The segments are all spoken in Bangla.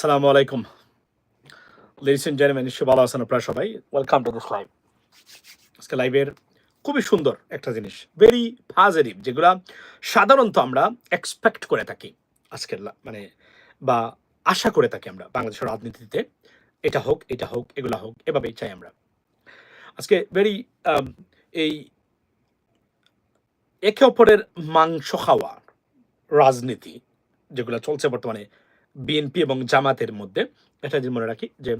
আসসালামু আলাইকুম। লেডিস এন্ড জেন্টলম্যান নিশ্চয়ই ভালো আছেন আপনারা সবাই। ওয়েলকাম টু দিস লাইভ আজকে লাইভের খুবই সুন্দর একটা জিনিস। ভেরি পজিটিভ যেগুলা সাধারণত আমরা এক্সপেক্ট করে থাকি। আজকের মানে বা আশা করে থাকি আমরা বাংলাদেশের রাজনীতিতে। এটা হোক এটা হোক, এগুলা হোক, এভাবেই চাই আমরা। আজকে ভেরি এই একে অপরের মাংস খাওয়া রাজনীতি যেগুলো চলছে বর্তমানে বিএনপি এবং জামাতের মধ্যে। এটা যদি মনে রাখি যে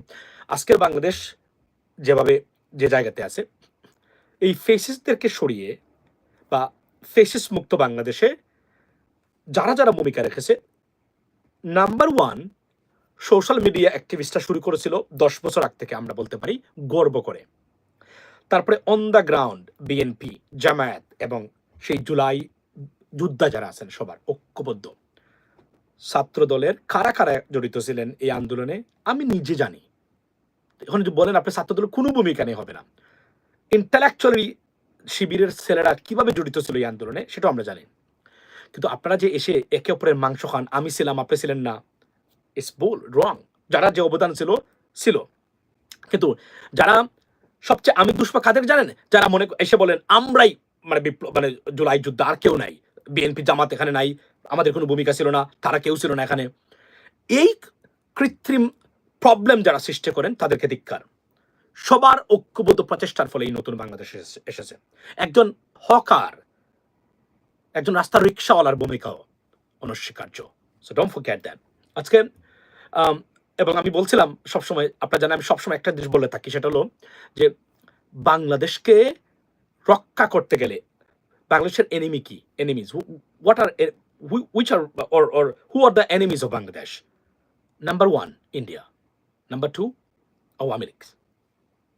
আজকের বাংলাদেশ যেভাবে যে জায়গাতে আছে, এই ফেসিসদেরকে সরিয়ে বা ফেসিস মুক্ত বাংলাদেশে যারা যারা ভূমিকা রেখেছে নাম্বার ওয়ান সোশ্যাল মিডিয়া অ্যাক্টিভিস্টরা শুরু করেছিল দশ বছর আগ থেকে আমরা বলতে পারি, গর্ব করে। তারপরে on the ground BNP, Jamaat এবং সেই জুলাই যোদ্ধা যারা আছেন সবার ঐক্যবদ্ধ। ছাত্র দলের কারা কারা জড়িত ছিলেন এই আন্দোলনে, আমি নিজে জানি। এখন যদি বলেন আপনি ছাত্র দলের কোনো ভূমিকা নেই হবে না। ইন্টালেকচুয়ালি শিবিরের ছেলেরা কীভাবে জড়িত ছিল এই আন্দোলনে, সেটাও আমরা জানি। কিন্তু আপনারা যে এসে একে অপরের মাংস খান, আমি ছিলাম, আপনি ছিলেন না ইটস বুল রং যারা যে অবদান ছিল ছিল। কিন্তু যারা সবচেয়ে আমি দুষ্পা কাদের জানেন? যারা মনে এসে বলেন, আমরাই মানে বিপ্লব মানে জুলাই যুদ্ধ আর কেউ নাই। বিএনপি জামাত এখানে নাই আমাদের কোনো ভূমিকা ছিল না, তারা কেউ ছিল না এখানে। এই কৃত্রিম প্রবলেম যারা সৃষ্টি করেন, তাদেরকে ধিক্কার। সবার ঐক্যবদ্ধ প্রচেষ্টার ফলে এই নতুন বাংলাদেশ এসেছে- একজন হকার, একজন রাস্তার রিক্সাওয়ালার ভূমিকাও অনস্বীকার্য। সো ডোন্ট ফরগেট দ্যাট আজকে এবং আমি বলছিলাম সবসময়, আপনারা জানেন আমি সবসময় একটা জিনিস বলে থাকি, সেটা হলো যে বাংলাদেশকে রক্ষা করতে গেলে বাংলাদেশের এনিমি কি? Enemies what are which are or or who are the enemies of Bangladesh? Number one, India. Number two, Awami League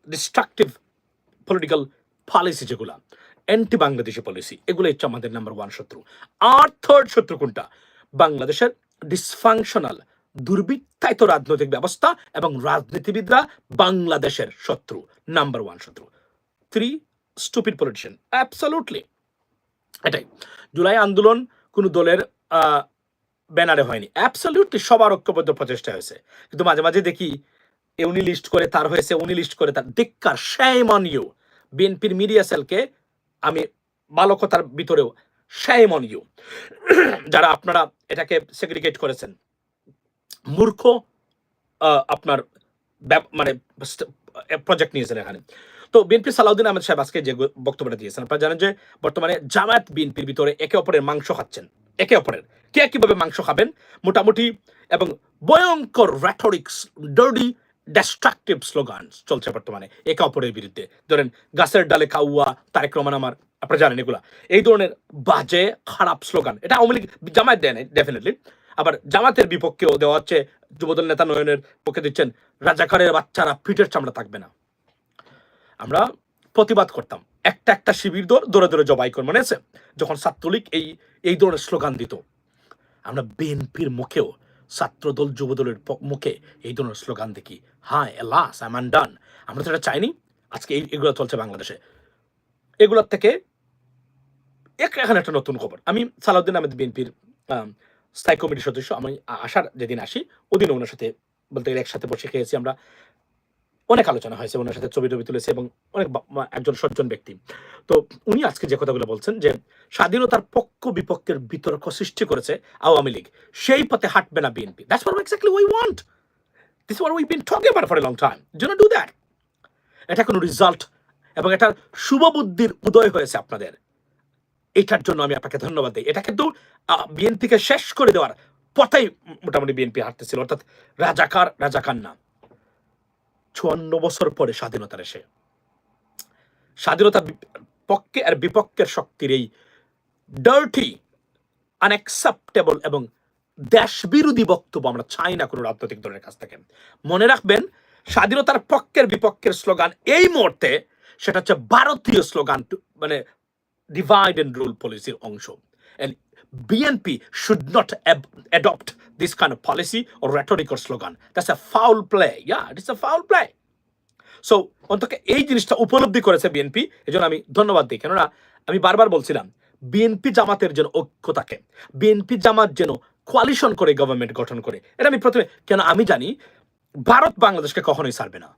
destructive political policy যেগুলা অ্যান্টি বাংলাদেশি পলিসি এগুলো হচ্ছে আমাদের নাম্বার ওয়ান শত্রু। আর থার্ড শত্রু কোনটা? বাংলাদেশের ডিসফাংশনাল দুর্বৃত্তায়িত রাজনৈতিক ব্যবস্থা এবং রাজনীতিবিদরা বাংলাদেশের শত্রু নাম্বার ওয়ান শত্রু। থ্রি স্টুপিড পলিটিশিয়ান অ্যাবসলুটলি এটাই। জুলাই আন্দোলন দলের ব্যানারে হয়নি। অ্যাবসলিউটলি সবার ঐক্যবদ্ধ প্রচেষ্টা হয়েছে। কিন্তু মাঝে মাঝে দেখি উনি লিস্ট করে তার হয়েছে, উনি লিস্ট করে তার। ধিক্কার shame on you বিএনপির মিডিয়া সেলকে আমি ভালো কথার ভিতরেও শ্যাম অন ইউ যারা আপনারা এটাকে সেগ্রিগেট করেছেন। মূর্খ আপনার মানে প্রজেক্ট নিয়েছেন এখানে। তো বিএনপি সালাউদ্দিন আহমেদ সাহেব আজকে যে বক্তব্যটা দিয়েছেন, আপনারা জানেন যে বর্তমানে জামায়াত বিএনপির ভিতরে একে অপরের মাংস খাচ্ছেন। একে অপরের। কে কীভাবে মাংস খাবেন? মোটামুটি এবং ভয়ঙ্কর র্যাটরিক্স ডার্ডি ডিস্ট্রাকটিভ স্লোগান চলছে বর্তমানে একে অপরের বিরুদ্ধে। ধরেন, গাছের ডালে কাউয়া, তারেক রহমান আমার, আপনারা জানেন এগুলা। এই ধরনের বাজে, খারাপ স্লোগান এটা আওয়ামী লীগ জামায়াত দেয় নাই ডেফিনেটলি আবার জামাতের বিপক্ষেও দেওয়া হচ্ছে, যুবদল নেতা নয়নের পক্ষে দিচ্ছেন, রাজাকারের বাচ্চারা পিঠের চামড়া থাকবে না। আমরা প্রতিবাদ করতাম। একটা একটা শিবির দৌড় দৌড়ে দৌড়ে জবাই করে মনে আছে? যখন ছাত্রলীগ এই এই ধরনের স্লোগান দিত, আমরা বিএনপির মুখেও ছাত্রদল, যুবদলের মুখে এই ধরনের স্লোগান দেখি। হ্যাঁ এলাস আই ডান। আমরা তো এটা চাইনি। আজকে এই, এগুলো চলছে বাংলাদেশে। এগুলোর থেকে এক- এখানে একটা নতুন খবর। আমি সালাউদ্দিন আহমেদ বিএনপির স্থায়ী কমিটির সদস্য। আমি আসার যেদিন আসি ওদিন ওনার সাথে বলতে গেলে একসাথে বসে খেয়েছি আমরা। অনেক আলোচনা হয়েছে ওনার সাথে ছবি টবি তুলেছে এবং অনেক একজন সজ্জন ব্যক্তি। তো উনি আজকে যে কথাগুলো বলছেন যে, স্বাধীনতার পক্ষ বিপক্ষের বিতর্ক সৃষ্টি করেছে আওয়ামী লীগ। সেই পথে হাঁটবে না BNP. That's what exactly we want this what we been talking about for a long time do that এটা কোনো রিজাল্ট এবং এটার শুভ বুদ্ধির উদয় হয়েছে আপনাদের। এটার জন্য আমি আপনাকে ধন্যবাদ দিই। এটা কিন্তু বিএনপিকে শেষ করে দেওয়ার পথেই মোটামুটি বিএনপি হাঁটতেছিল। অর্থাৎ রাজাকার রাজাকার না। চুয়ান্ন বছর পরে স্বাধীনতার এসে। স্বাধীনতা পক্ষে আর বিপক্ষের শক্তির এই ডার্টি আনএক্সেপ্টেবল এবং দেশ বিরোধী বক্তব্য আমরা চাই না কোনো রাজনৈতিক দলের কাছ থেকে। মনে রাখবেন, স্বাধীনতার পক্ষের বিপক্ষের স্লোগান এই মুহূর্তে সেটা হচ্ছে ভারতীয় স্লোগান মানে ডিভাইড এন্ড রুল পলিসির অংশ। And BNP should not ab- adopt this kind of policy or rhetoric or slogan. That's a foul play. Yeah, it's a foul play. So অন্তকে এই জিনিসটা উপলব্ধি করেছে বিএনপি এই জন্য আমি ধন্যবাদ দিই কেননা আমি বারবার বলছিলাম বিএনপি জামাতের যেন ঐক্য থাকে বিএনপি জামাত যেন কোয়ালিশন করে গভর্নমেন্ট গঠন করে এটা আমি প্রথমে কেন আমি জানি ভারত বাংলাদেশকে কখনোই ছাড়বে না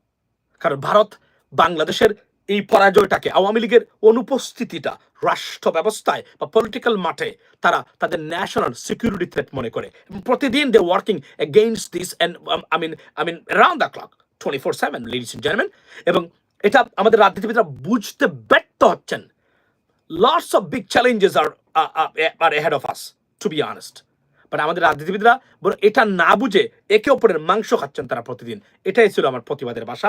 কারণ ভারত বাংলাদেশের এই পরাজয়টাকে আওয়ামী লীগের অনুপস্থিতিটা রাষ্ট্র ব্যবস্থায় বা পলিটিক্যাল মাঠে তারা তাদের ন্যাশনাল সিকিউরিটি থ্রেট মনে করে। প্রতিদিন they working against this and I mean I mean round the clock twenty four seven ladies gentleman এবং এটা আমাদের রাজনীতিবিদরা বুঝতে ব্যর্থ হচ্ছেন। Lots of big challenges are are head of us to be honest but আমাদের রাজনীতিবিদরা বরং এটা না বুঝে একে অপরের মাংস খাচ্ছেন তারা প্রতিদিন। এটাই ছিল আমার প্রতিবাদের ভাষা।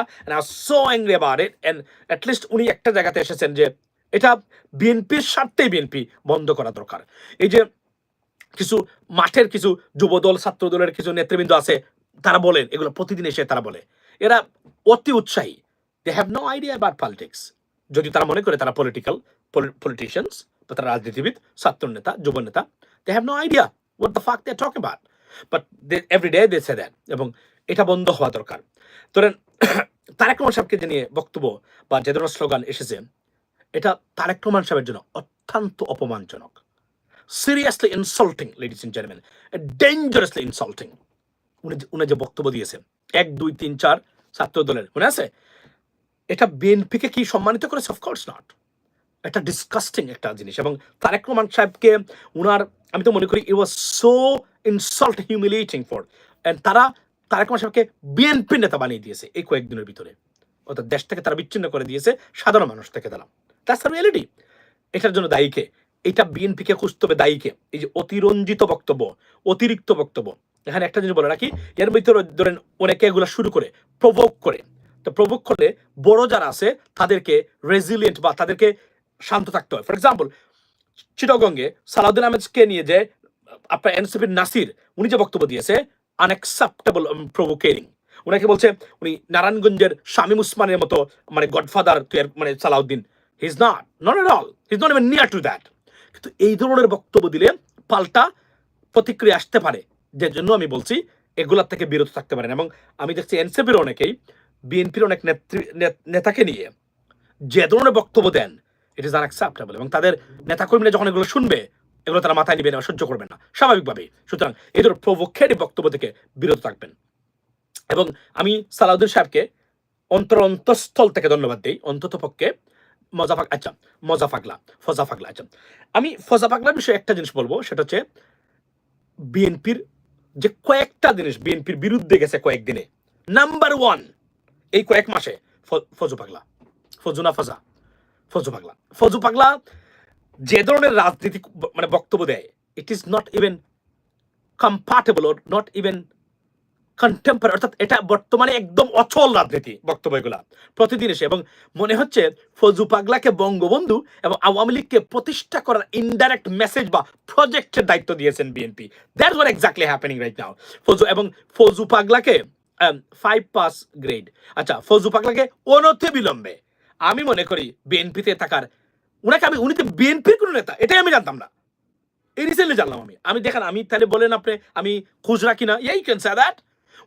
So angry about it and at least উনি একটা জায়গাতে এসেছেন যে এটা বিএনপির স্বার্থেই বিএনপি বন্ধ করা দরকার। এই যে কিছু মাঠের কিছু যুবদল, ছাত্রদলের কিছু নেতৃবৃন্দ আছে, তারা বলেন, এগুলো প্রতিদিন এসে তারা বলে। এরা অতি উৎসাহী। They have no idea about politics যদি তারা মনে করে তারা পলিটিক্যাল পলিটিশিয়ানস বা তারা রাজনীতিবিদ ছাত্র নেতা যুব নেতা they have no idea what the fuck they talk about but they every day they say that এবং এটা বন্ধ হওয়া দরকার। ধরেন, তারেক রহমান সাহেবকে যে নিয়ে বক্তব্য বা যে ধরনের স্লোগান এসেছে, এটা তারেক রহমান সাহেবের জন্য অত্যন্ত অপমানজনক। Seriously insulting ladies and gentleman dangerously insulting উনি উনি যে বক্তব্য দিয়েছেন, এক, দুই, তিন, চার ছাত্র দলের মনে আছে? এটা বিএনপিকে কি সম্মানিত করেছে? অফকোর্স নট একটা ডিসকাস্টিং একটা জিনিস এবং তারেক রহমান সাহেবকে উনার, আমি তো মনে করি it was so insult humiliating for and তারা তারেক রহমান সাহেবকে বিএনপি নেতা বানিয়ে দিয়েছে এই কয়েকদিনের ভিতরে। অর্থাৎ দেশ থেকে তারা বিচ্ছিন্ন করে দিয়েছে, সাধারণ মানুষ থেকে তারা। দ্যাটস দ্য রিয়েলিটি এটার জন্য দায়ীকে এটা বিএনপিকে খুঁজতে হবে দায়ীকে এই যে অতিরঞ্জিত বক্তব্য, অতিরিক্ত বক্তব্য। এখানে একটা জিনিস বলে রাখি, এর ভিতরে ধরেন অনেকে এগুলো শুরু করে প্রভোগ করে। তো প্রভোগ করলে বড় যারা আছে, তাদেরকে রেজিলিয়েন্ট বা তাদেরকে শান্ত থাকতে হয়। ফর এক্সাম্পল চিটগঙ্গে সালাউদ্দিন আহমেদকে নিয়ে যে, আপনার এনসিপির নাসির, উনি যে বক্তব্য দিয়েছে আনএক্সেপ্টেবল প্রভোকেরিং উনাকে বলছে, উনি নারায়ণগঞ্জের শামীম উসমানের মতো মানে গডফাদার মানে Salahuddin. He is not not at all he is not even near to that কিন্তু এই ধরনের বক্তব্য দিলে পাল্টা প্রতিক্রিয়া আসতে পারে। যে জন্য আমি বলছি, এগুলার থেকে বিরত থাকতে পারেন। এবং আমি দেখছি এনসিপির অনেকেই, বিএনপির অনেক নেত্রী নেতাকে নিয়ে যে ধরনের বক্তব্য দেন ইট ইজ আনঅ্যাকসেপ্টেবল এবং তাদের নেতাকর্মীরা যখন এগুলো শুনবে, এগুলো তারা মাথায় নেবে না, সহ্য করবে না। স্বাভাবিকভাবেই। সুতরাং এই ধরনের প্রভোক্ষেরই বক্তব্য থেকে বিরত থাকবেন। এবং আমি সালাউদ্দিন সাহেবকে অন্তর অন্তঃস্থল থেকে ধন্যবাদ দিই। অন্তত পক্ষে মজা ফাক আচ্ছা মজা ফাগলা ফজা ফাগলা আচ্ছা আমি ফজা ফাগলার বিষয়ে একটা জিনিস বলব, সেটা হচ্ছে বিএনপির যে কয়েকটা জিনিস, বিএনপির বিরুদ্ধে গেছে কয়েকদিনে। নাম্বার ওয়ান এই কয়েক মাসে ফজু পাগলা। ফজু না ফজা? ফজু পাগলা। ফজু পাগলা যে ধরনের রাজনীতি মানে বক্তব্য দেয় it is not even comparable or not even contemporary অর্থাৎ এটা বর্তমানে একদম অচল রাজনীতি বক্তব্য এগুলা। প্রতিদিন এসে এবং মনে হচ্ছে ফজু পাগলাকে বঙ্গবন্ধু এবং আওয়ামী লীগকে প্রতিষ্ঠা করার ইনডাইরেক্ট মেসেজ বা প্রজেক্টের দায়িত্ব দিয়েছেন BNP that was exactly happening right now Foju এবং ফজু পাগলাকে ফাইভ পাস গ্রেড আচ্ছা ফজু পাগলাকে অনতি বিলম্বে আমি মনে করি বিএনপিতে থাকার, উনাকে আমি, উনি তো বিএনপির কোনো নেতা, এটাই আমি জানতাম না। এই রিসেন্টলি জানলাম আমি। আমি দেখেন, আমি তাহলে বলেন আপনি, আমি খোঁজ রাখি না এই ক্যান সে দ্যাট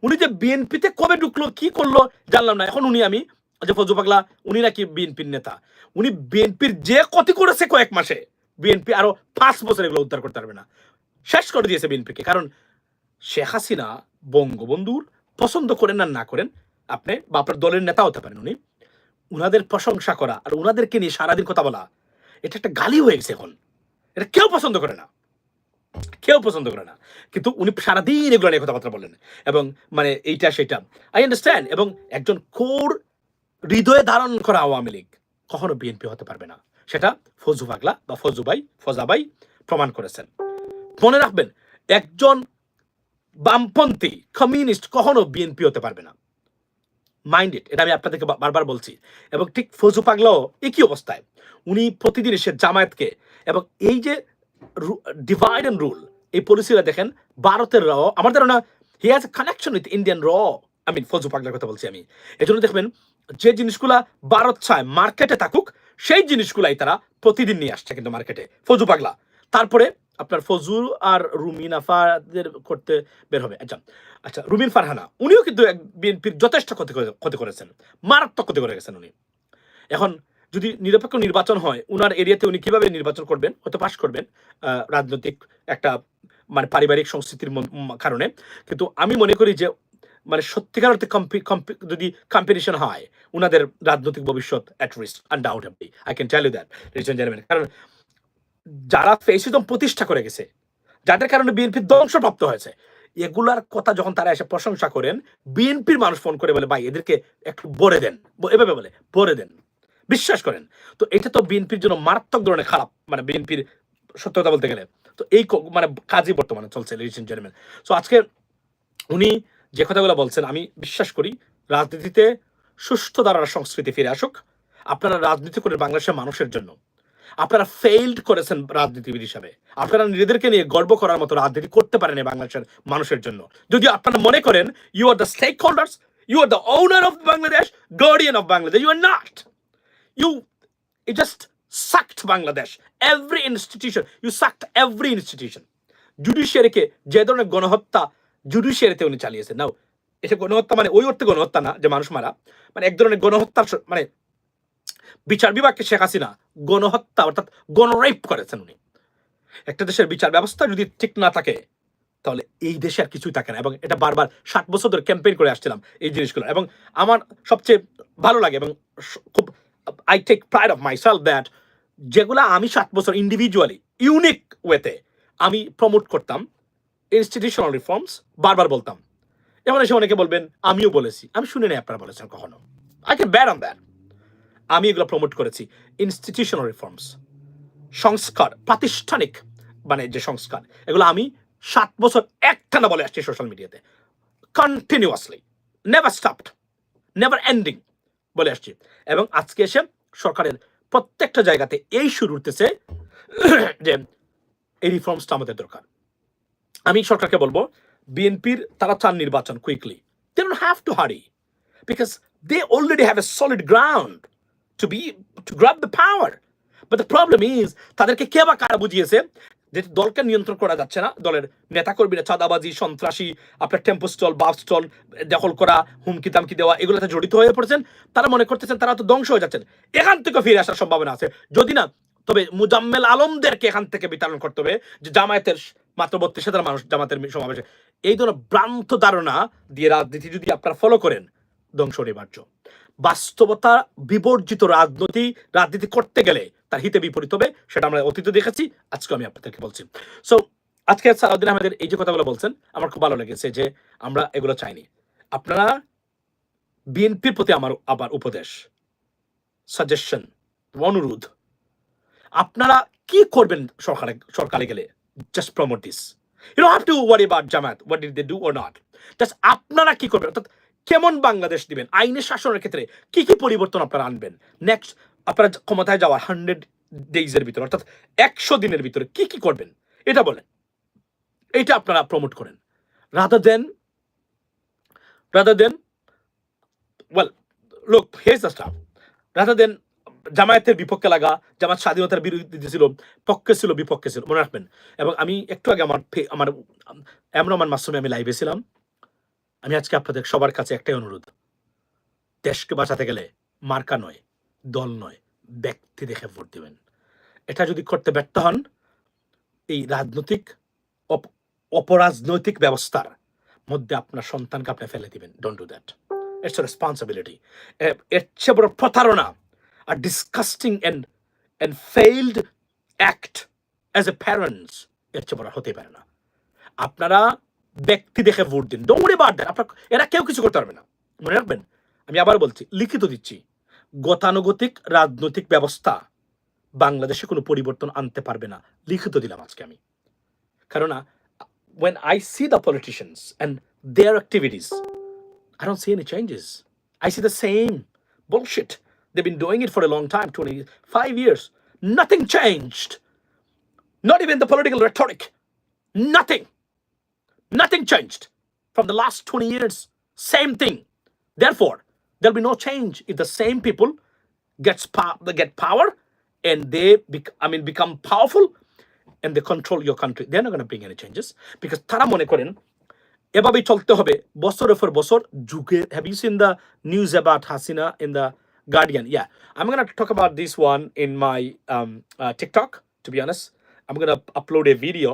উনি যে বিএনপিতে কবে ঢুকলো, কি করল, জানলাম না। এখন উনি আমি, যে ফজু পাগলা, উনি নাকি বিএনপির নেতা। উনি বিএনপির যে ক্ষতি করেছে কয়েক মাসে বিএনপি আরও পাঁচ বছর এগুলো উদ্ধার করতে পারবে না। শেষ করে দিয়েছে বিএনপিকে কারণ শেখ হাসিনা বঙ্গবন্ধুর পছন্দ করেন না না করেন, আপনি বা আপনার দলের নেতা হতে পারেন উনি। উনাদের প্রশংসা করা আর উনাদেরকে নিয়ে সারাদিন কথা বলা, এটা একটা গালি হয়ে গেছে এখন। এটা কেউ পছন্দ করে না। কেউ পছন্দ করে না। কিন্তু উনি সারাদিন এগুলো নিয়ে কথাবার্তা বলেন এবং মানে এইটা সেটা। আই আন্ডারস্ট্যান্ড এবং একজন কোর হৃদয়ে ধারণ করা আওয়ামী লীগ কখনো বিএনপি হতে পারবে না। সেটা ফজু পাগলা বা ফজুবাই ফজাবাই প্রমাণ করেছেন। মনে রাখবেন, একজন বামপন্থী কমিউনিস্ট কখনো বিএনপি হতে পারবে না। মাইন্ড ইট এটা আমি আপনাদেরকে বারবার বলছি। এবং ঠিক ফজু পাগলাও একই অবস্থায়। উনি প্রতিদিন এসে জামায়াতকে এবং এই যে ডিভাইড অ্যান্ড রুল এই পলিসিটা দেখেন, ভারতের র আমার ধারণা he has connection with Indian র। আই মিন ফজু পাগলার কথা বলছি আমি। এজন্য দেখবেন, যে জিনিসগুলা ভারত চায় মার্কেটে থাকুক, সেই জিনিসগুলাই তারা প্রতিদিন নিয়ে আসছে কিন্তু মার্কেটে ফজু পাগলা। তারপরে আপনার ফজুল আর রুমিন আফাদের করতে বের হবে। আচ্ছা আচ্ছা রুমিন ফারহানা, উনিও কিন্তু বিএনপির যথেষ্ট ক্ষতি ক্ষতি করেছেন। মারাত্মক ক্ষতি করে গেছেন উনি। এখন যদি নিরপেক্ষ নির্বাচন হয়, উনার এরিয়াতে উনি কীভাবে নির্বাচন করবেন, হয়তো পাশ করবেন রাজনৈতিক একটা মানে পারিবারিক সংস্কৃতির কারণে। কিন্তু আমি মনে করি যে মানে সত্যিকার অর্থে যদি কম্পিটিশন হয় ওনাদের রাজনৈতিক ভবিষ্যৎ at risk undoubtedly I can tell you that কারণ যারা ফেসিজম প্রতিষ্ঠা করে গেছে, যাদের কারণে বিএনপি ধ্বংসপ্রাপ্ত হয়েছে এগুলার কথা যখন তারা এসে প্রশংসা করেন, বিএনপির মানুষ ফোন করে বলে, ভাই, এদেরকে একটু বলে দেন। এভাবে বলে বলে দেন। বিশ্বাস করেন। তো এটা তো বিএনপির জন্য মারাত্মক ধরনের খারাপ মানে বিএনপির সত্যতা বলতে গেলে। তো এই মানে কাজই বর্তমানে চলছে লেডিস এন্ড জেন্টলম্যান সো আজকে উনি যে কথাগুলো বলছেন, আমি বিশ্বাস করি, রাজনীতিতে সুস্থ ধারার সংস্কৃতি ফিরে আসুক। আপনারা রাজনীতি করে বাংলাদেশের মানুষের জন্য। আপনারা ফেইল্ড করেছেন রাজনীতিবিদ হিসাবে আপনারা নিজেদেরকে নিয়ে গর্ব করার মতো রাজনীতি করতে পারেন বাংলাদেশের মানুষের জন্য যদি আপনারা মনে করেন you are the stake holders you are the owner of Bangladesh guardian of Bangladesh you are not you you just sucked Bangladesh. Every institution, you sucked every institution. জুডিশিয়ারিকে যে ধরনের গণহত্যা জুডিশিয়ারিতে উনি চালিয়েছেন নাও এটা গণহত্যা মানে ওই অর্থে গণহত্যা না যে মানুষ মারা মানে এক ধরনের গণহত্যার মানে বিচার বিভাগকে শেখ হাসিনা গণহত্যা অর্থাৎ গণরেপ করেছেন উনি। একটা দেশের বিচার ব্যবস্থা যদি ঠিক না থাকে, তাহলে এই দেশে আর কিছুই থাকে না। এবং এটা বারবার ষাট বছর ধরে ক্যাম্পেইন করে আসছিলাম এই জিনিসগুলো। এবং আমার সবচেয়ে ভালো লাগে এবং খুব I take pride of myself that যেগুলো আমি সাত বছর ইন্ডিভিজুয়ালি ইউনিক ওয়েতে আমি প্রমোট করতাম ইনস্টিটিউশনাল রিফর্মস বারবার বলতাম। এখন এসে অনেকে বলবেন, আমিও বলেছি। আমি শুনে নেই আপনারা বলেছেন কখনো। I can bet on that আমি এগুলো প্রমোট করেছি। ইনস্টিটিউশনাল রিফর্মস সংস্কার, প্রাতিষ্ঠানিক মানে যে সংস্কার, এগুলো আমি সাত বছর একটানা বলে আসছি সোশ্যাল মিডিয়াতে continuously never stopped never ending বলে আসছি। এবং আজকে এসে সরকারের প্রত্যেকটা জায়গাতে এই শুরু হতেছে যে এই রিফর্মসটা আমাদের দরকার। আমি সরকারকে বলব বিএনপির তারা চান নির্বাচন quickly they have to hurry because they already have a solid ground to be to grab the power but the problem is তাদেরকে কে বা কারা বুঝিয়েছে? যে দলকে নিয়ন্ত্রণ করা যাচ্ছে না, দলের নেতাকর্মীরা, চাঁদাবাজি, সন্ত্রাসী, আপনার টেম্পো স্টল, বাস স্টল দখল করা, হুমকি তামকি দেওয়া, এগুলোতে জড়িত হয়ে পড়েছেন, তারা মনে করতেছেন তারা তো ধ্বংস হয়ে যাচ্ছেন। এখান থেকে ফিরে আসার সম্ভাবনা আছে। যদি না, তবে মুজাম্মেল আলমদেরকে এখান থেকে বিতরণ করতে হবে, যে জামায়াতের মাত্র বত্রিশ হাজার মানুষ জামাতের সমাবেশে। এই ধরনের ভ্রান্ত ধারণা দিয়ে রাজনীতি যদি আপনারা ফলো করেন, ধ্বংস অনিবার্য বাস্তবতা বিবর্জিত রাজনীতি রাজনীতি করতে গেলে তার হিতে বিপরীত হবে, সেটা আমরা অতীতে দেখেছি, আজকে আমি আপনাদেরকে বলছি। সো আজকে সালাউদ্দিন আহমেদের এই যে কথাগুলো বলছেন, আমার খুব ভালো লেগেছে যে আমরা এগুলো চাইনি। আপনারা বিএনপির প্রতি আমার আবার উপদেশ সাজেশন অনুরোধ। আপনারা কি করবেন সরকারে সরকারে গেলে? Just promote this you have to worry about Jamaat what did they do or not just আপনারা কি করবেন? অর্থাৎ কেমন বাংলাদেশ দিবেন? আইনের শাসনের ক্ষেত্রে কি কি পরিবর্তন আপনারা আনবেন? নেক্সট আপনারা ক্ষমতায় যাওয়ার হান্ড্রেড ডেইজের ভিতরে, অর্থাৎ একশো দিনের ভিতরে কি কি করবেন? এটা বলেন। এইটা আপনারা প্রমোট করেন। Rather than rather than well look hedge the stuff rather than জামায়াতের বিপক্ষে লাগা জামাত স্বাধীনতার বিরুদ্ধে ছিল, পক্ষে ছিল, বিপক্ষে ছিল, মনে রাখবেন। এবং আমি একটু আগে আমার আমার এমরমান মাসুমে আমি লাইভে ছিলাম। আমি আজকে আপনাদের সবার কাছে একটাই অনুরোধ। দেশকে বাঁচাতে গেলে মার্কা নয়, দল নয়, ব্যক্তি দেখে ভোট দেবেন। এটা যদি করতে ব্যর্থ হন, এই রাজনৈতিক অপ- অপরাজনৈতিক ব্যবস্থার মধ্যে আপনার সন্তানকে আপনি ফেলে দিবেন। Don't do that it's responsibility এর চেয়ে বড় প্রতারণা আর disgusting and and failed act as a parents এর চেয়ে বড় হতে পারে না। আপনারা ব্যক্তি দেখে ভোট দিন। ডোমরে বাদ দেন। আপনার এরা কেউ কিছু করতে পারবে না। মনে রাখবেন, আমি আবার বলছি, লিখিত দিচ্ছি, গতানুগতিক রাজনৈতিক ব্যবস্থা বাংলাদেশে কোনো পরিবর্তন আনতে পারবে না। লিখিত দিলাম আজকে আমি। কারণ when I see the politicians and their activities I don't see any changes I see the same bullshit they been doing it for a long time twenty five years nothing changed not even the political rhetoric nothing Nothing changed from the last 20 years. Same thing. Therefore, there'll be no change if the same people gets pow- they get power and they bec- I mean become powerful and they control your country. They're not going to bring any changes because তারা মনে করেন এভাবেই চলতে হবে বছরের পর বছর যুগে have you seen the news about Hasina in the Guardian yeah I'm going to talk about this one in my um, uh, TikTok to be honest I'm going to upload a video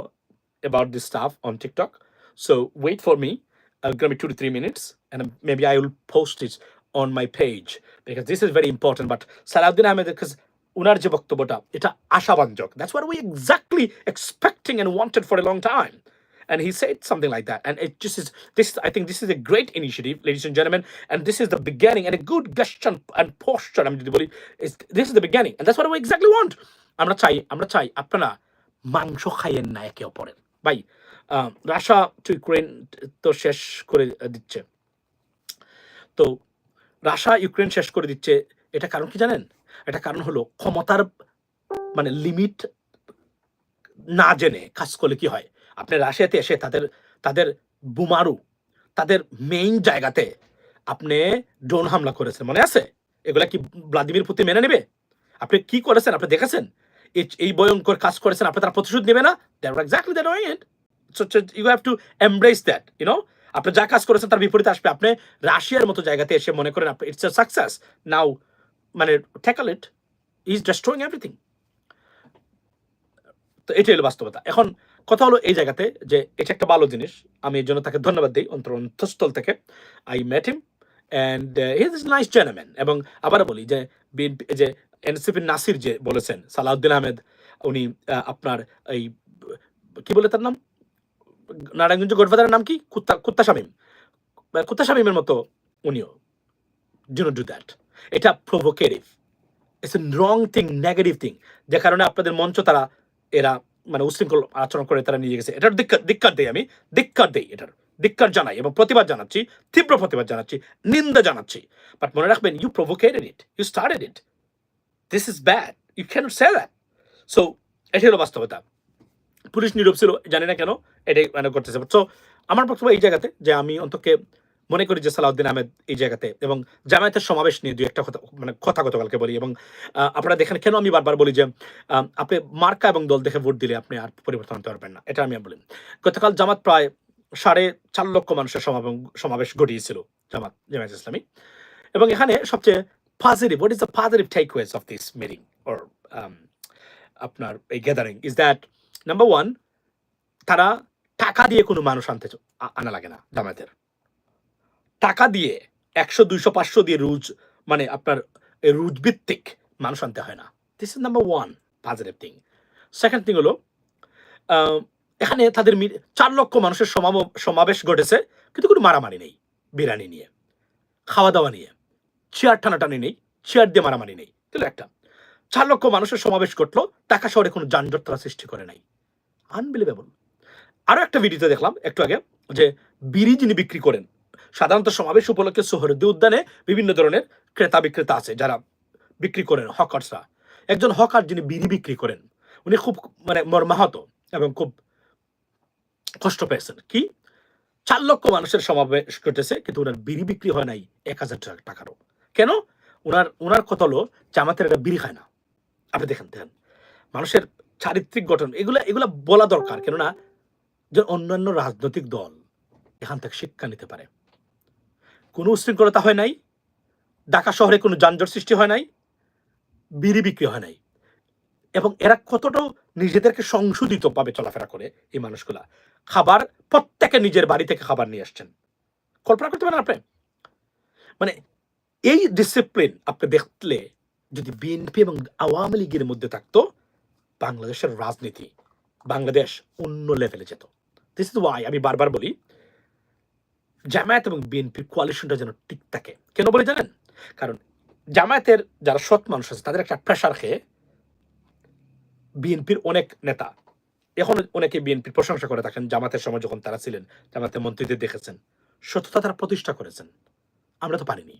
about this stuff on TikTok. So wait for me. Uh, gonna be two to three minutes, and um, maybe I will post it on my page because this is very important. But Salahuddin Ahmed, because উনার যে বক্তব্যটা এটা আশাবাঞ্জক that's what we exactly expecting and wanted for a long time and he said something like that and it just is this i think this is a great initiative ladies and gentlemen and this is the beginning and a good gesture and posture বলি is- this is the beginning and that's what we exactly want আমরা চাই আমরা চাই আপনারা মাংস খাইয়েন না একে অপরের ভাই রাশিয়া টু ইউক্রেন তো শেষ করে দিচ্ছে। তো রাশা ইউক্রেন শেষ করে দিচ্ছে, এটা কারণ কি জানেন? এটা কারণ হলো ক্ষমতার মানে লিমিট না জেনে কাজ করলে কি হয়? আপনি রাশিয়াতে এসে তাদের তাদের বুমারু, তাদের মেইন জায়গাতে আপনি ড্রোন হামলা করেছেন, মনে আছে? এগুলা কি ভ্লাদিমির পুতিন মেনে নেবে? আপনি কি করেছেন? আপনি দেখেছেন? এই- ভয়ঙ্কর কাজ করেছেন, আপনি তার প্রতিশোধ নেবে না? That exactly that so you have to embrace that you know আপনি যা কাজ করেছেন তার বিপরীতে আসবে। আপনি রাশিয়ার মতো জায়গাতে এসে মনে করেন আপনি ইটস এ সাকসেস নাও মানে tackle it is destroying everything তো এটাই হলো বাস্তবতা। এখন কথা হলো এই জায়গাতে যে এটা একটা ভালো জিনিস। আমি এর জন্য তাকে ধন্যবাদ দিই, অন্তর অন্তঃস্থল থেকে। I met him and he is nice জেনাম্যান এবং আবারও বলি যে বিএনপি যে এনসিপি নাসির যে বলেছেন, সালাউদ্দিন আহমেদ, উনি আপনার এই, কি বলে তার নাম? নারায়ণগঞ্জ গডফাদারের নাম কি? কুত্তা শামীম। কুত্তা শামীমের মতো উনিও। ডু ডু দ্যাট এটা provocative it's a wrong thing negative thing যে কারণে আপনাদের মঞ্চ তারা, এরা মানে উশৃঙ্খল আচরণ করে, তারা নিয়ে গেছে। এটার ধিক্কার দেই আমি। ধিক্কার দেই এটার। ধিক্কার জানাই এবং প্রতিবাদ জানাচ্ছি, তীব্র প্রতিবাদ জানাচ্ছি, নিন্দা জানাচ্ছি। বাট মনে রাখবেন you provocated it you started it this is bad you can say that so এটাই হলো বাস্তবতা। পুলিশ নীরব ছিল, জানি না কেন, এটাই মানে করতেছে সো আমার বক্তব্য এই জায়গাতে যে আমি অন্তকে মনে করি যে সালাউদ্দিন আহমেদ এই জায়গাতে এবং জামায়াতের সমাবেশ নিয়ে দুই একটা কথা মানে কথা গতকালকে বলি এবং আপনারা দেখেন, কেন আমি বারবার বলি যে আপনি মার্কা এবং দল দেখে ভোট দিলে আপনি আর পরিবর্তন আনতে পারবেন না, এটা আমি বলি। গতকাল জামাত প্রায় সাড়ে চার লক্ষ মানুষের সমাবেশ ঘটিয়েছিল জামাত, জামায়াত ইসলামী। এবং এখানে সবচেয়ে positive what is the positive takeaways of this meeting or আপনার এই gathering is that number one তারা টাকা দিয়ে কোনো মানুষ আনতে আনা লাগে না জামায়াতের টাকা দিয়ে একশো, দুইশো, পাঁচশো দিয়ে রুজ মানে আপনার রুজ ভিত্তিক মানুষ আনতে হয় না। This is number one positive thing second thing হলো এখানে তাদের চার লক্ষ মানুষের সমাব- সমাবেশ ঘটেছে, কিন্তু কোনো মারামারি নেই, বিরিয়ানি নিয়ে খাওয়া দাওয়া নিয়ে, চেয়ার টানাটানি নেই, চেয়ার দিয়ে মারামারি নেই। তাহলে একটা, চার লক্ষ মানুষের সমাবেশ ঘটলো, টাকা শহরে কোনো যানজট তারা সৃষ্টি করে নাই। আনবিলিভেবল আরও একটা ভিডিওতে দেখলাম, একটু আগে, যে বিড়ি যিনি বিক্রি করেন, সাধারণত সমাবেশ উপলক্ষে সোহরদ্দি উদ্যানে বিভিন্ন ধরনের ক্রেতা বিক্রেতা আছে, যারা বিক্রি করেন হকার্সরা একজন হকার যিনি বিড়ি বিক্রি করেন, উনি খুব মানে মর্মাহত এবং খুব কষ্ট পেয়েছেন। কি? চার লক্ষ মানুষের সমাবেশ ঘটেছে, কিন্তু ওনার বিড়ি বিক্রি হয় নাই এক হাজার টাকারও। কেন? ওনার ওনার কথা হলো, জামাতের একটা বিড়ি খায় না। আপনি দেখেন দেখেন। মানুষের চারিত্রিক গঠন, এগুলা এগুলা বলা দরকার। কেননা যে অন্যান্য রাজনৈতিক দল এখান থেকে শিক্ষা নিতে পারে। কোনো উশৃঙ্খলতা হয় নাই, ঢাকা শহরে কোনো যানজট সৃষ্টি হয় নাই, বিড়ি বিক্রি হয় নাই। এবং এরা কতটাও নিজেদেরকে সংশোধিত ভাবে চলাফেরা করে এই মানুষগুলা। খাবার, প্রত্যেকে নিজের বাড়ি থেকে খাবার নিয়ে আসছেন। কল্পনা করতে পারেন আপনি? মানে এই ডিসিপ্লিন আপনি দেখলে যদি বিএনপি এবং আওয়ামী লীগের মধ্যে থাকতো বাংলাদেশের রাজনীতি বাংলাদেশ অন্য লেভেলে যেত। দিস ইজ ওয়াই আমি বারবার বলি, জামায়াত এবং বিএনপির কোয়ালিশনটা যেন ঠিক থাকে। কেন বলে জানেন? কারণ জামায়াতের যারা সৎ মানুষ আছে, তাদের একটা প্রেশার খেয়ে বিএনপির অনেক নেতা, এখন অনেকে বিএনপির প্রশংসা করে থাকেন জামাতের সময় যখন তারা ছিলেন জামাতের মন্ত্রীদের দেখেছেন, সত্যতা তারা প্রতিষ্ঠা করেছেন। আমরা তো পারিনি।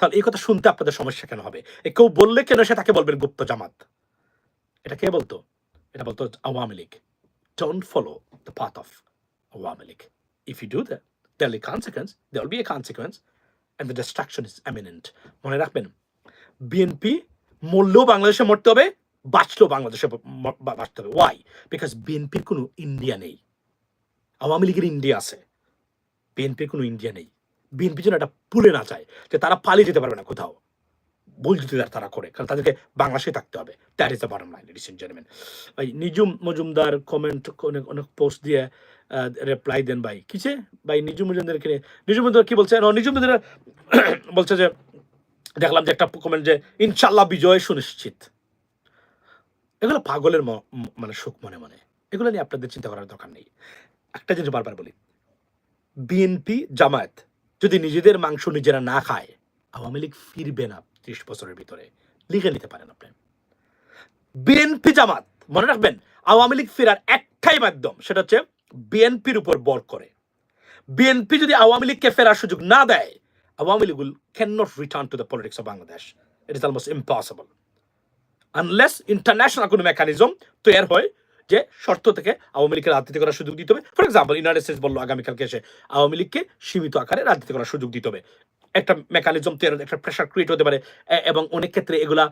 তাহলে এই কথা শুনতে আপনাদের সমস্যা কেন হবে? কেউ বললে কেন সে তাকে বলবেন গুপ্ত জামাত? এটা কে বলতো? এটা বলতো Awami League. Don't follow the path of Awami League. If you do that, there'll be consequence. There'll be a consequence, and the destruction is imminent. মনে রাখবেন বিএনপি মরলেও বাংলাদেশে মরতে হবে বাঁচলেও বাংলাদেশে বা- বাঁচতে হবে। ওয়াই বিকজ বিএনপির কোনো ইন্ডিয়া নেই। আওয়ামী লীগের ইন্ডিয়া আছে। বিএনপির কোনো ইন্ডিয়া নেই। বিএনপি যেন এটা ভুলে না যায় যে তারা পালিয়ে যেতে পারবে না কোথাও। ভুল যদি তারা- করে কারণ তাদেরকে বাংলাদেশে থাকতে হবে। That is the bottom line and gentleman ভাই নিজুম মজুমদার কমেন্ট অনেক অনেক পোস্ট দিয়ে রিপ্লাই দেন ভাই। কিসে ভাই নিজুম মজুমদারকে নিজুম মজুমদার কি বলছে? নিজুম মজুমদার বলছে যে, দেখলাম যে একটা কমেন্ট যে ইনশাল্লাহ বিজয় সুনিশ্চিত। এগুলো পাগলের মানে সুখ মনে মনে। এগুলো নিয়ে আপনাদের চিন্তা করার দরকার নেই। একটা জিনিস বারবার বলি। বিএনপি জামায়াত যদি নিজেদের মাংস নিজেরা না খায়, আওয়ামী লীগ ফিরবে না। ত্রিশ বছরের ভিতরে। লিখে নিতে পারেন আপনি। বিএনপি জামাত, মনে রাখবেন, আওয়ামী লীগ ফেরার একটাই মাধ্যম, সেটা হচ্ছে বিএনপির উপর বল করে। বিএনপি যদি আওয়ামী লীগকে ফেরার সুযোগ না দেয়, Awami League will can not return to the politics of Bangladesh it is almost impossible unless international কোনো মেকানিজম তৈরি হয় যে শর্ত থেকে আওয়ামী লীগকে রাজনীতি করার সুযোগ দিতে হবে। ফর এক্সাম্পল ইউনাইটেড স্টেটস বলল, আগামীকালকে এসে আওয়ামী লীগকে সীমিত আকারে রাজনীতি করার সুযোগ দিতে হবে। একটা মেকানিজম তৈরি একটা প্রেশার ক্রিয়েট হতে পারে এবং অনেক ক্ষেত্রে এগুলা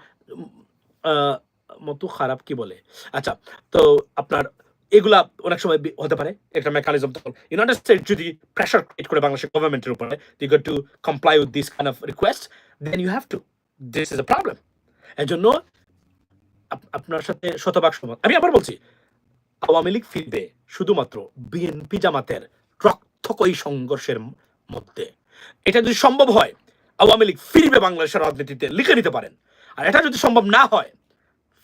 মতো খারাপ কি বলে? আচ্ছা তো আপনার এগুলা অনেক সময় হতে পারে, একটা মেকানিজম তখন। ইউনাইটেড স্টেট যদি প্রেশার ক্রিয়েট করে বাংলাদেশের গভর্নমেন্টের উপরে you got to comply with this kind of request then you have to this is a problem এর জন্য আপনার সাথে শতভাগ সহমত। আমি আবার বলছি, আওয়ামী লীগ ফিরবে শুধুমাত্র বিএনপি জামাতের রক্তকয়ী সংঘর্ষের মধ্যে। এটা যদি সম্ভব হয়, আওয়ামী লীগ ফিরবে বাংলাদেশের রাজনীতিতে, লিখে নিতে পারেন। আর এটা যদি সম্ভব না হয়,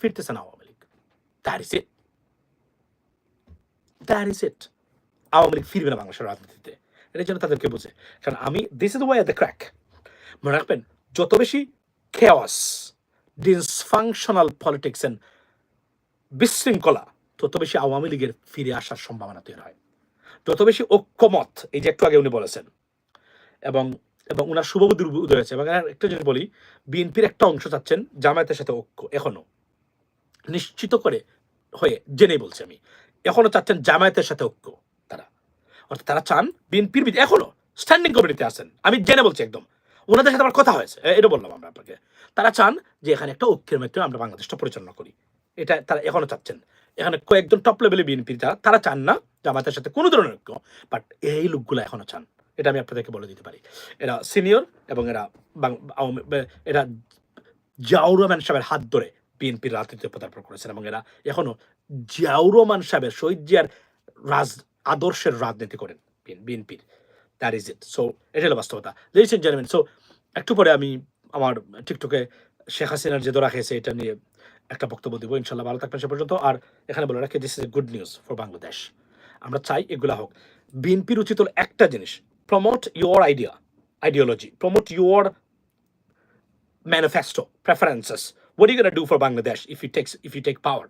ফিরতেছে না Awami League. That it it Awami League ফিরবে না বাংলাদেশের রাজনীতিতে। এটার জন্য তাদেরকে বুঝে কারণ আমি this is why the crack মনে রাখবেন, যত বেশি খেয়াস ডিসফাংশনাল পলিটিক্স বিশৃঙ্খলা, তত বেশি আওয়ামী লীগের ফিরে আসার সম্ভাবনা তৈরি হয়। যত বেশি ঐক্যমত, এই যে একটু আগে উনি বলেছেন এবং এবং ওনার শুভবুদ্ধির উদয় হয়েছে। এবং একটা যদি বলি, বিএনপির একটা অংশ চাচ্ছেন জামায়াতের সাথে ঐক্য, এখনও। নিশ্চিত করে হয়ে জেনেই বলছি আমি, এখনও চাচ্ছেন জামায়াতের সাথে ঐক্য তারা। অর্থাৎ তারা চান বিএনপির এখনও স্ট্যান্ডিং কমিটিতে আছেন। আমি জেনে বলছি একদম। ওনাদের সাথে আমার কথা হয়েছে এটা বললাম আমরা আপনাকে। তারা চান যে এখানে একটা ঐক্যের মাধ্যমে আমরা বাংলাদেশটা পরিচালনা করি। এটা তারা এখনও চাচ্ছেন। এখানে কয়েকজন টপ লেভেলে বিএনপির যারা তারা চান না জামাতের সাথে কোনো ধরনের ঐক্য বাট এই লোকগুলো এখনও চান। এটা আমি আপনাদেরকে বলে দিতে পারি। এরা সিনিয়র এবং এরা এরা জিয়াউর রহমান সাহেবের হাত ধরে বিএনপির রাজনীতিতে পদার্পণ করেছেন এবং এরা এখনও জিয়াউর রহমান সাহেবের শহীদ জিয়ার রাজ আদর্শের রাজনীতি করেন বিএনপির। দ্যাট ইজ ইট সো এটা হলো বাস্তবতা। লেডিস এন্ড জেন্টলম্যান সো একটু পরে আমি আমার টিকটকে শেখ হাসিনার যে দোরা খেয়েছে, এটা নিয়ে একটা বক্তব্য দিব ইনশাল্লাহ ভালো থাকবেন সে পর্যন্ত। আর এখানে বলে রাখি this is a good news for Bangladesh আমরা চাই এগুলা হোক। বিএনপির উচিত হলো একটা জিনিস promote your idea ideology promote your manifesto, preferences. What are you going to do for bangladesh if you take, if you take power?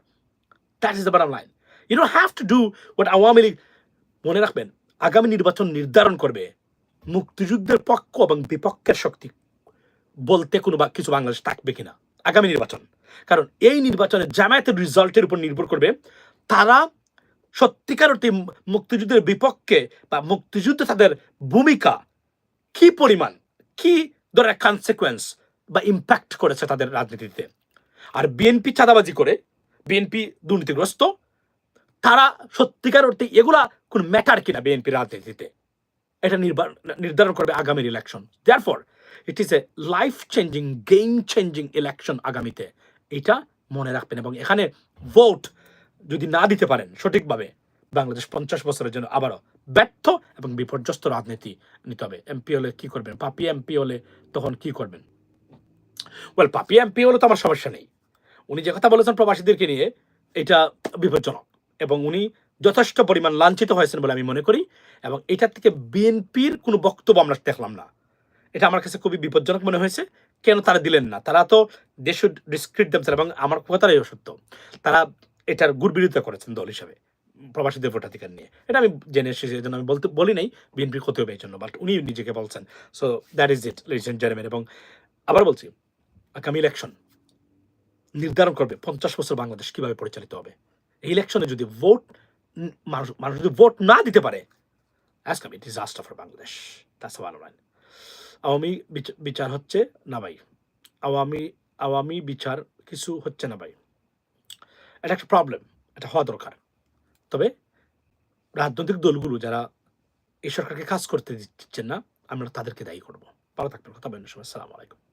That is the bottom line. You don't have to do what Awami League মনে রাখবেন, আগামী নির্বাচন নির্ধারণ করবে। মুক্তিযুদ্ধের পক্ষ এবং বিপক্ষের শক্তি বলতে কোনো বা, কিছু বাংলাদেশ থাকবে কিনা আগামী নির্বাচন। কারণ এই নির্বাচনে জামায়াতের রেজাল্টের উপর নির্ভর করবে তারা সত্যিকার অর্থে মুক্তিযুদ্ধের বিপক্ষে বা মুক্তিযুদ্ধে তাদের ভূমিকা কি পরিমাণ? কি ধরনের কনসিকুয়েন্স বা ইম্প্যাক্ট করেছে তাদের রাজনীতিতে? আর বিএনপি চাঁদাবাজি করে বিএনপি দুর্নীতিগ্রস্ত, তারা সত্যিকার অর্থে এগুলা কোন ম্যাটার কিনা বিএনপি রাজনীতিতে? এটা নির্ধারণ করবে আগামীর election therefore it is a life changing game changing election আগামীতে। এটা মনে রাখবেন এবং এখানে ভোট যদি না দিতে পারেন সঠিকভাবে বাংলাদেশ পঞ্চাশ বছরের জন্য আবারও ব্যর্থ এবং বিপর্যস্ত রাজনীতি নিতে হবে। এমপি হলে কি করবেন? পাপি এমপি হলে তখন কি করবেন? ওয়েল পাপি এমপি হলে তো আমার সমস্যা নেই। উনি যে কথা বলেছেন প্রবাসীদেরকে নিয়ে, এটা বিপজ্জনক এবং উনি যথেষ্ট পরিমাণ লাঞ্ছিত হয়েছেন বলে আমি মনে করি এবং এটার থেকে বিএনপির কোনো বক্তব্য আমরা দেখলাম না। এটা আমার কাছে খুবই বিপজ্জনক মনে হয়েছে। কেন তারা দিলেন না? তারা তো দে শুড ডিসক্রিট দেম এবং আমার কথাটাই সত্য তারা এটার গুড় বিরোধিতা করেছেন দল হিসাবে, প্রবাসীদের ভোটাধিকার নিয়ে। এটা আমি জেনে এসেছি, এই জন্য আমি বলতে, বলি নাই বিএনপি ক্ষতি হবে এই জন্য বাট উনি নিজেকে বলছেন। So that is it and gentleman এবং আবার বলছি, আগামী ইলেকশন নির্ধারণ করবে পঞ্চাশ বছর বাংলাদেশ কীভাবে পরিচালিত হবে। এই ইলেকশনে যদি ভোট মানুষ মানুষ যদি ভোট না দিতে পারে as come it disaster for Bangladesh. That's ভালো লাইন আওয়ামী বিচ- বিচার হচ্ছে না ভাই। আওয়ামী আওয়ামী বিচার কিছু হচ্ছে না ভাই। এটা একটা প্রবলেম এটা হওয়া দরকার। তবে রাজনৈতিক দলগুলো যারা এই সরকারকে কাজ করতে দিচ্ছেন না, আমরা তাদেরকে দায়ী করব। ভালো থাকবেন, কথা বলেন সময় সালাম আলাইকুম।